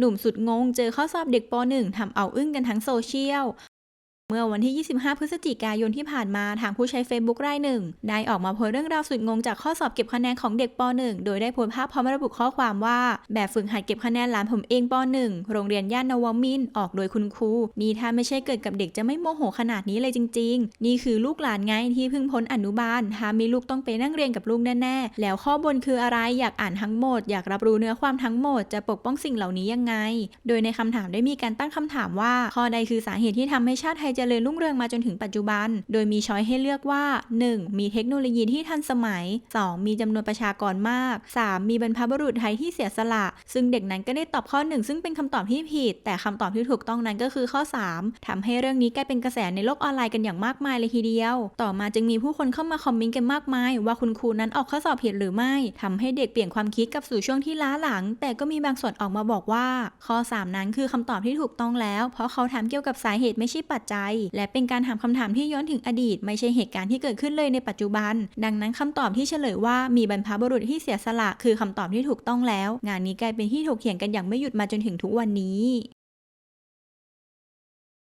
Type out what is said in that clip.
หนุ่มสุดงงเจอข้อสอบเด็กป .1 ทำเอาอึ้งกันทั้งโซเชียล เมื่อวันที่ 25 พฤศจิกายนที่ผ่านมาทางผู้ใช้ Facebook รายหนึ่งได้ออกมาโพสเรื่องราวสุดงงจากข้อสอบเก็บคะแนนของเด็กป .1 โดยได้โพสภาพพร้อมระบุข้อความว่า แบบฝึกหัดเก็บคะแนนหลานผมเองป .1 โรงเรียนย่านนวมินออกโดยคุณครูนี่ถ้าไม่ใช่เกิดกับเด็กจะไม่โมโหขนาดนี้เลยจริง ๆ นี่คือลูกหลานไงที่เพิ่งพ้นอนุบาลถ้ามีลูกต้องไปนั่งเรียนกับลูกแน่ๆแล้วข้อบนคืออะไรอยากอ่านทั้งหมด อยากรับรู้เนื้อความทั้งหมดจะปกป้องสิ่งเหล่านี้ยังไง โดยในคำถามได้มีการตั้งคำถามว่าข้อใดคือสาเหตุที่ทำให้ชาติไทยจริญรุ่งเรืองมาจนถึงปัจจุบัน โดยมีช้อยให้เลือกว่า 1. มีเทคโนโลยีที่ทันสมัย 2. มีจำนวนประชากรมาก 3. มีบรรพบุรุษไทยที่เสียสละ ซึ่งเด็กนั้นก็ได้ตอบข้อ 1 ซึ่งเป็นคำตอบที่ผิด แต่คำตอบที่ถูกต้องนั้นก็คือข้อ 3ทำให้เรื่องนี้กลายเป็นกระแสในโลกออนไลน์กันอย่างมากมายเลยทีเดียว ต่อมาจึงมีผู้คนเข้ามาคอมเมนต์กันมากมาย ว่าคุณครูนั้นออกข้อสอบผิดหรือไม่ทำให้เด็กเปลี่ยนความคิดกลับสู่ช่วงที่ล้าหลัง แต่ก็มีบางส่วนออกมาบอกว่า ข้อ 3 นั้นคือคำตอบที่ถูกต้องแล้ว เพราะเขาถามเกี่ยวกับสาเหตุไม่ใช่ปัจจัยและเป็นการถามคำถามที่ย้อนถึงอดีต ไม่ใช่เหตุการณ์ที่เกิดขึ้นเลยในปัจจุบัน ดังนั้นคำตอบที่เฉลยว่ามีบรรพบุรุษที่เสียสละคือคำตอบที่ถูกต้องแล้ว งานนี้กลายเป็นที่ถกเถียงกันอย่างไม่หยุดมาจนถึงทุกวันนี้